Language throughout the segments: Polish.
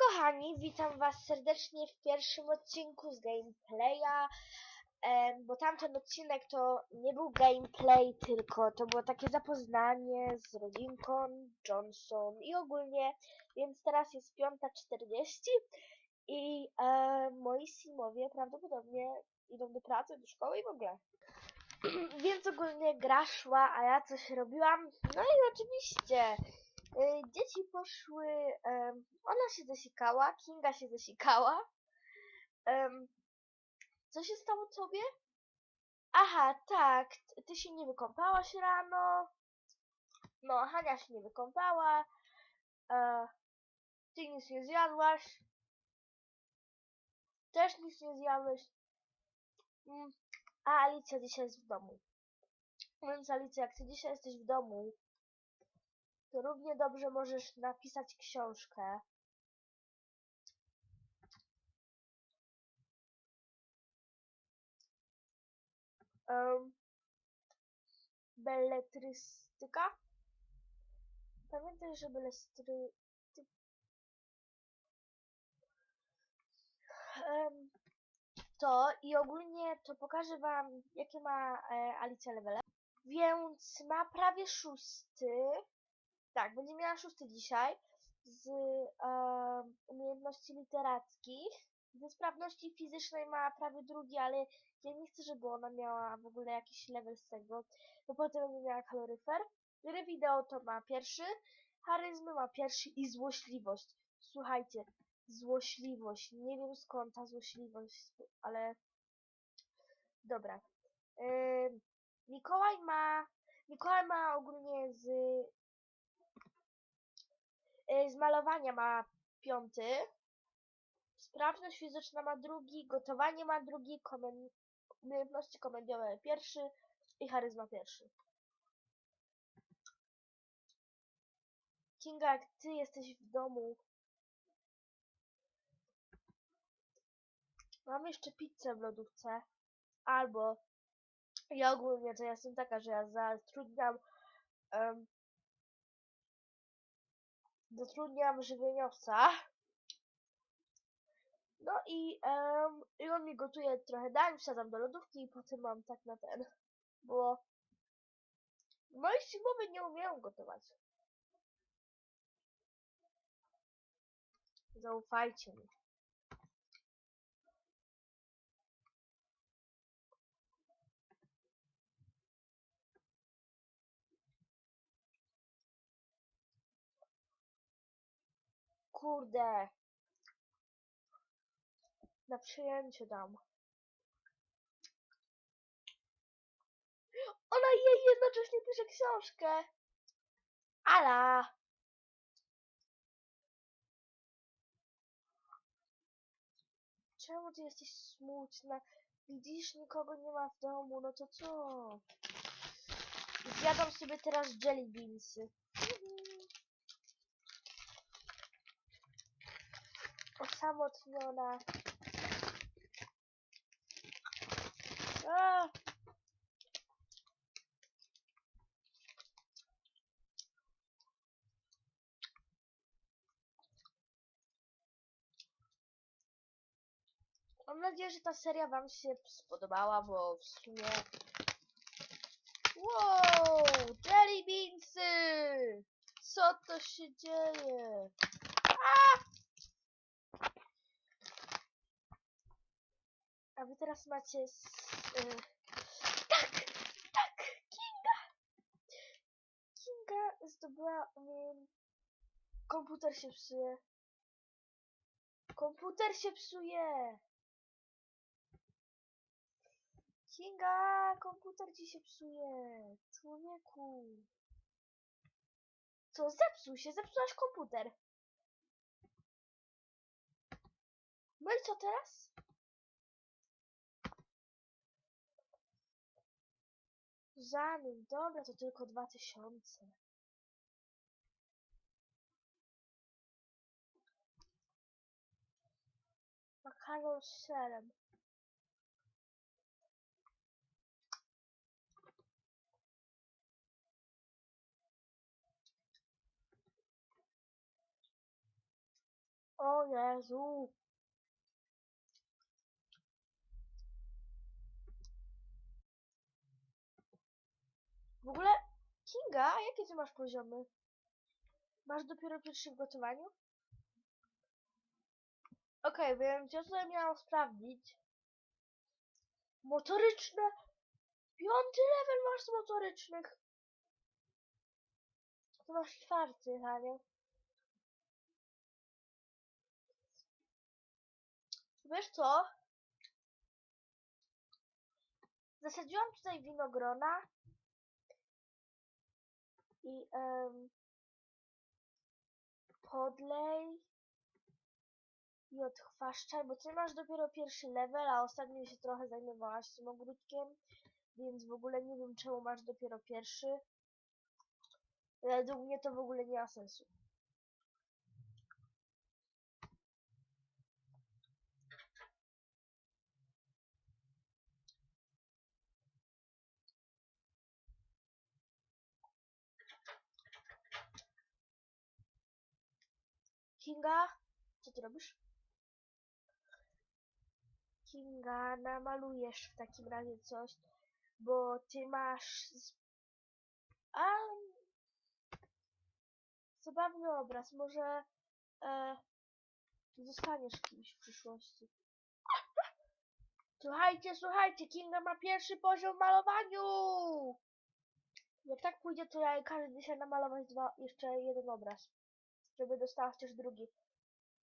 kochani, witam was serdecznie w pierwszym odcinku z gameplaya, bo tamten odcinek to nie był gameplay, tylko to było takie zapoznanie z rodzinką Johnson i ogólnie, więc teraz jest 5.40 i moi simowie prawdopodobnie idą do pracy, do szkoły i w ogóle. więc ogólnie gra szła, a ja coś robiłam, no i oczywiście dzieci poszły, ona się zasikała, Kinga się zasikała. Co się stało tobie? Aha, tak, ty się nie wykąpałaś rano. No, Hania się nie wykąpała. E, ty nic nie zjadłaś. Też nic nie zjadłeś. Mm, a Alicja dzisiaj jest w domu. Więc Alicja, jak ty dzisiaj jesteś w domu, to równie dobrze możesz napisać książkę. Um, beletrystyka? Pamiętaj, że beletry... Um, to i ogólnie to pokażę wam, jakie ma e, Alicja levele. Więc ma prawie szósty. Tak, będzie miała szósty dzisiaj z e, umiejętności literackich. Ze sprawności fizycznej ma prawie drugi, ale ja nie chcę, żeby ona miała w ogóle jakiś level z tego, bo potem będzie miała kaloryfer. Gry wideo to ma pierwszy, charyzmy ma pierwszy i złośliwość. Słuchajcie, złośliwość. Nie wiem skąd ta złośliwość, ale dobra. Ym, Mikołaj ma Mikołaj ma ogólnie z z malowania ma piąty, sprawność fizyczna ma drugi, gotowanie ma drugi, komen, umiejętności komediowe pierwszy i charyzma pierwszy. Kinga, jak ty jesteś w domu, mam jeszcze pizzę w lodówce, albo ja ogólnie to ja jestem taka, że ja zatrudniam em, zatrudniam żywieniowca. No i, em, i on mi gotuje trochę dań, wsadzam do lodówki i potem mam tak na ten. Bo moi simowie nie umieją gotować. Zaufajcie mi. Kurde. Na przyjęcie dam. Ona jej jednocześnie pisze książkę. Ala. Czemu ty jesteś smutna? Widzisz, nikogo nie ma w domu, no to co? Zjadam sobie teraz jelly beansy. Osamotniona. A! Mam nadzieję, że ta seria wam się spodobała, bo w sumie... Wow! Jelly beansy! Co to się dzieje? A! A wy teraz macie... Y, Tak! Tak! Kinga! Kinga zdobyła. Komputer się psuje. Komputer się psuje! Kinga! Komputer ci się psuje! Człowieku! Co? Zepsuł się! Zepsułaś komputer! No i co teraz? Żaden, dobra, to tylko dwa tysiące. Makaron z serem. O Jezu. Ogóle, Kinga, jakie ty masz poziomy? Masz dopiero pierwszy w gotowaniu? Okej, więc ja tutaj miałam sprawdzić. Motoryczne. Piąty level masz z motorycznych. To masz czwarty, Hania. Wiesz co? Zasadziłam tutaj winogrona i em, podlej i odchwaszczaj, bo ty masz dopiero pierwszy level, a ostatnio się trochę zajmowałaś tym ogródkiem, więc w ogóle nie wiem czemu masz dopiero pierwszy. Według mnie to w ogóle nie ma sensu. Kinga, co ty robisz? Kinga, namalujesz w takim razie coś, bo ty masz... A... Zabawny obraz, może... E, zostaniesz kimś w przyszłości. Słuchajcie, słuchajcie, Kinga ma pierwszy poziom w malowaniu! Jak tak pójdzie, to ja każę dzisiaj namalować dwa, jeszcze jeden obraz. Żeby dostała chociaż drugi.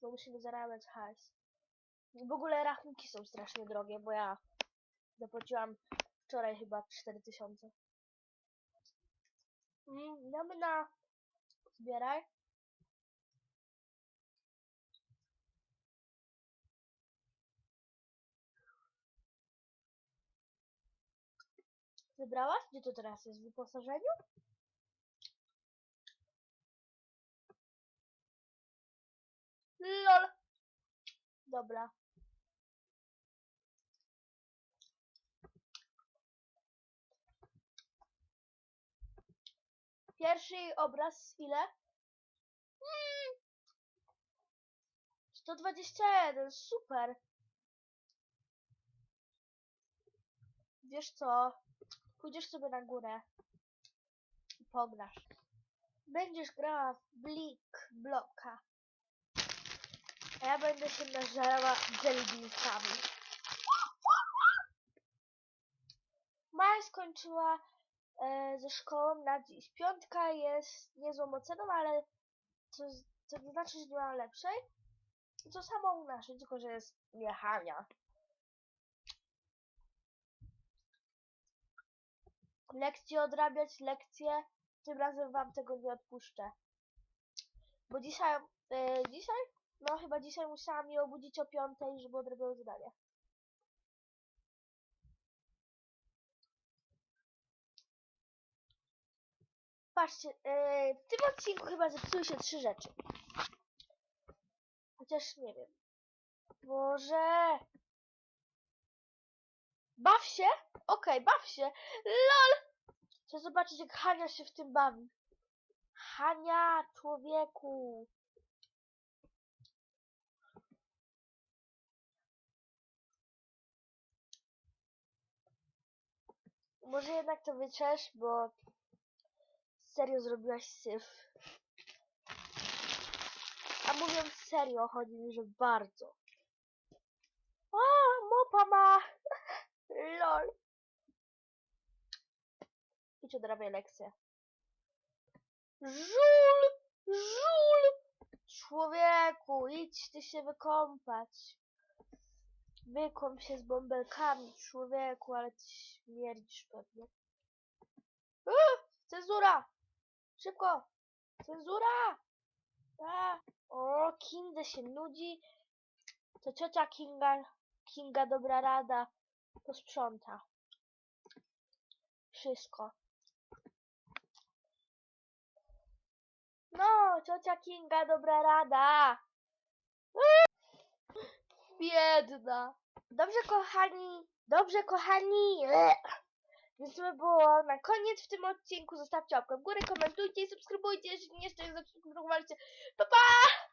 Bo musimy zarabiać hajs. W ogóle rachunki są strasznie drogie, bo ja zapłaciłam wczoraj chyba 4000. Mm, damy na... Zbieraj. Zebrałaś? Gdzie to teraz jest? W wyposażeniu? LOL. Dobra. Pierwszy obraz ile? Mm. 121, super. Wiesz co? Pójdziesz sobie na górę i pograsz. Będziesz grała w Blik Bloka. Ja będę się nażerała jellybeansami. Maja skończyła e, ze szkołą na dziś. Piątka jest niezłą oceną, ale to, to nie znaczy, że nie ma lepszej. To samo u naszej, tylko że jest jechania. Lekcje odrabiać, lekcje. Tym razem wam tego nie odpuszczę. Bo dzisiaj, e, dzisiaj no chyba dzisiaj musiałam je obudzić o piątej, żeby odrobiły zadanie. Patrzcie, yy, w tym odcinku chyba zepsuły się trzy rzeczy. Chociaż nie wiem. Boże! Baw się? Okej, baw się. LOL! Chcę zobaczyć, jak Hania się w tym bawi. Hania, człowieku! Może jednak to wytrzesz, bo serio zrobiłaś syf. A mówiąc serio, chodzi mi, że bardzo. A, mopa ma! Lol. Idź odrabiaj lekcję. Żul! Żul! Człowieku, idź ty się wykąpać. Wykąp się z bąbelkami, człowieku, ale ty śmierdzisz pewnie. Uuu, cenzura! Szybko! Cenzura! A, o, Kinga się nudzi. To ciocia Kinga, Kinga dobra rada, posprząta. Wszystko. No, ciocia Kinga dobra rada. Biedna. Dobrze, kochani. Dobrze, kochani. Więc to by było na koniec w tym odcinku. Zostawcie łapkę w górę, komentujcie i subskrybujcie, jeśli nie jeszcze nie zasubskrybowaliście. Pa, pa!